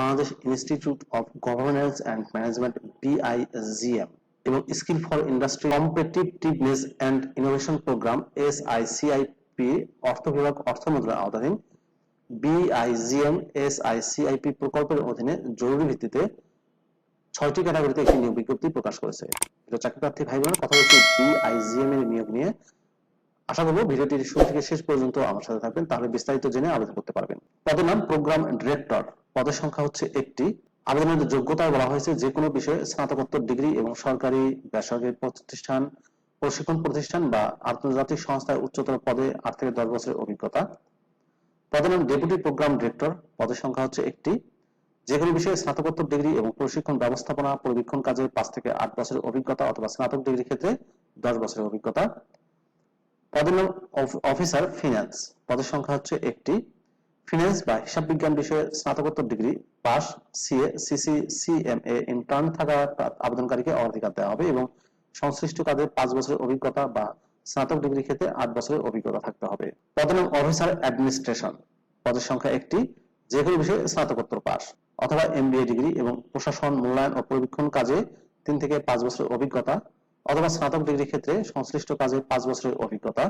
Bangladesh institute of governance and management BIGM এবং skill for industry competitiveness and innovation program SICIP অর্থ বিভাগ অর্থ মন্ত্রণালয়ের আওতাধীন বিআইজিএম এসআইসিআইপি প্রকল্পের অধীনে জরুরি ভিত্তিতে ছয়টি ক্যাটাগরিতে একটি নিয়োগ বিজ্ঞপ্তি প্রকাশ করেছে। চাকরি প্রার্থী ভাই বোনের কথা বলছি বিআইজিএম এর নিয়োগ নিয়ে। আশা করব ভিডিওটির শুরু থেকে শেষ পর্যন্ত আমার সাথে থাকবেন, তাহলে বিস্তারিত জেনে আবেদন করতে পারবেন। পদের নাম প্রোগ্রাম ডিরেক্টর। পদের সংখ্যা হচ্ছে একটি। আবেদনের যোগ্যতায় বলা হয়েছে যে কোনো বিষয়ে স্নাতকোত্তর ডিগ্রি এবং সরকারি বেসরকারি প্রতিষ্ঠান, প্রশিক্ষণ প্রতিষ্ঠান বা আন্তর্জাতিক সংস্থায় উচ্চতর পদে আট থেকে দশ বছরের অভিজ্ঞতা। পদের নাম ডেপুটি প্রোগ্রাম ডিরেক্টর, পদের সংখ্যা হচ্ছে একটি। যে কোনো বিষয়ে স্নাতকোত্তর ডিগ্রি এবং প্রশিক্ষণ ব্যবস্থাপনা পরিবীক্ষণ কাজে পাঁচ থেকে আট বছরের অভিজ্ঞতা অথবা স্নাতক ডিগ্রি ক্ষেত্রে দশ বছরের অভিজ্ঞতা। পদের নাম অফিসার ফিনান্স, পদের সংখ্যা হচ্ছে একটি। ফিনান্স বা হিসাব বিজ্ঞান বিষয়ে স্নাতকোত্তর degree pass CA CC CMA intern থাকা আবেদনকারীকে অগ্রাধিকার দেওয়া হবে এবং সংশ্লিষ্ট কাজে পাঁচ বছরের অভিজ্ঞতা বা স্নাতক ডিগ্রি ক্ষেত্রে আট বছরের অভিজ্ঞতা থাকতে হবে। পদের নাম অফিসার অ্যাডমিনিস্ট্রেশন পদের সংখ্যা একটি যে কোনো বিষয়ে স্নাতকোত্তর পাস অথবা এমবিএ ডিগ্রি এবং প্রশাসন, মূল্যায়ন ও পরিবীক্ষণ কাজে তিন থেকে পাঁচ বছরের অভিজ্ঞতা অথবা স্নাতক ডিগ্রি ক্ষেত্রে সংশ্লিষ্ট কাজে পাঁচ বছরের অভিজ্ঞতা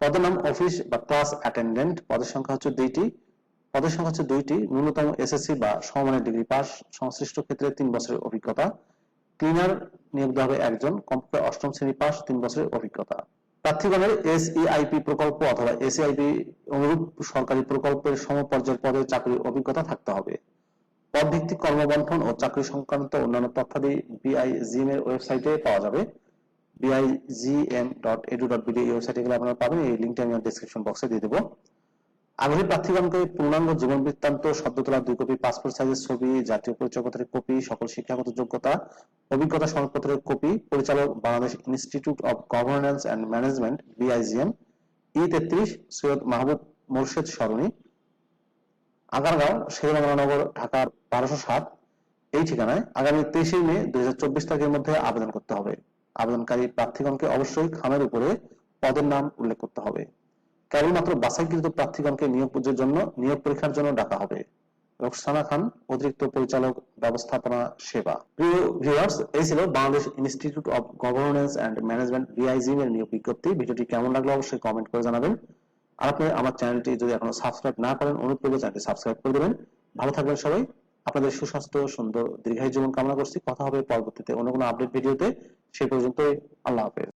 পদের নাম অফিস বা ক্লাস অ্যাটেন্ডেন্ট পদের সংখ্যা হচ্ছে দুইটি। পদের সংখ্যা হচ্ছে দুইটি, ন্যূনতম এসএসসি বা সমমানের ডিগ্রি পাস সংশ্লিষ্ট ক্ষেত্রে তিন বছরের অভিজ্ঞতা। ক্লিনার নিয়োগ দেওয়া হবে একজন কমপক্ষে অষ্টম শ্রেণি পাস তিন বছরের অভিজ্ঞতা। প্রার্থীগণের এসইআইপি প্রকল্প অথবা এসইআইপি অনুরূপ সরকারি প্রকল্পের সমপর্যায়ের পদে চাকরির অভিজ্ঞতা থাকতে হবে। পদ ভিত্তিক কর্মবন্টন ও চাকরি সংক্রান্ত অন্যান্য তথ্যাদি বিআইজিএম এর ওয়েবসাইটে পাওয়া যাবে। bigm.edu.bd এই ওয়েবসাইটে আপনারা পাবেন। এই লিঙ্কটা আমি ডেসক্রিপশন বক্সে দিয়ে আগ্রহী প্রার্থীগণকে পূর্ণাঙ্গ জীবন বৃত্তান্ত দুই কপি পাসপোর্ট সাইজের ছবি, জাতীয় পরিচয়পত্রের কপি সকল শিক্ষাগত যোগ্যতা, অভিজ্ঞতা সনদপত্রের কপি পরিচালক Bangladesh institute of governance and management BIGM E তেত্রিশ, সৈয়দ মাহবুব মোর্শেদ সরণি, আগারগাঁও শেরেবাংলানগর ঢাকা বারোশো সাত। এই ঠিকানায় আগামী তেইশে মে দুই হাজার চব্বিশ তারিখের মধ্যে আবেদন করতে হবে। আবেদনকারী প্রার্থীগণকে অবশ্যই খামের উপরে পদের নাম উল্লেখ করতে হবে। কেবলমাত্র বাছাইকৃত প্রার্থীগণকে নিয়োগের জন্য নিয়োগ পরীক্ষার জন্য ডাকা হবে। রোকসানা খান, অতিরিক্ত পরিচালক, ব্যবস্থাপনা, সেবা। প্রিয় এই ছিল Bangladesh institute of governance and management BIGM এর নিয়োগ বিজ্ঞপ্তি। ভিডিওটি কেমন লাগল অবশ্যই কমেন্ট করে জানাবেন। আর আপনি আমার চ্যানেলটি যদি এখনও সাবস্ক্রাইব না করেন করব চ্যানেলটি সাবস্ক্রাইব করে দেবেন। ভালো থাকবেন সবাই। আপনাদের সুস্বাস্থ্য, সুন্দর, দীর্ঘায়ু জীবন কামনা করছি। কথা হবে পরবর্তীতে অন্য কোনো আপডেট ভিডিওতে সে পর্যন্ত আল্লাহ হাফেজ।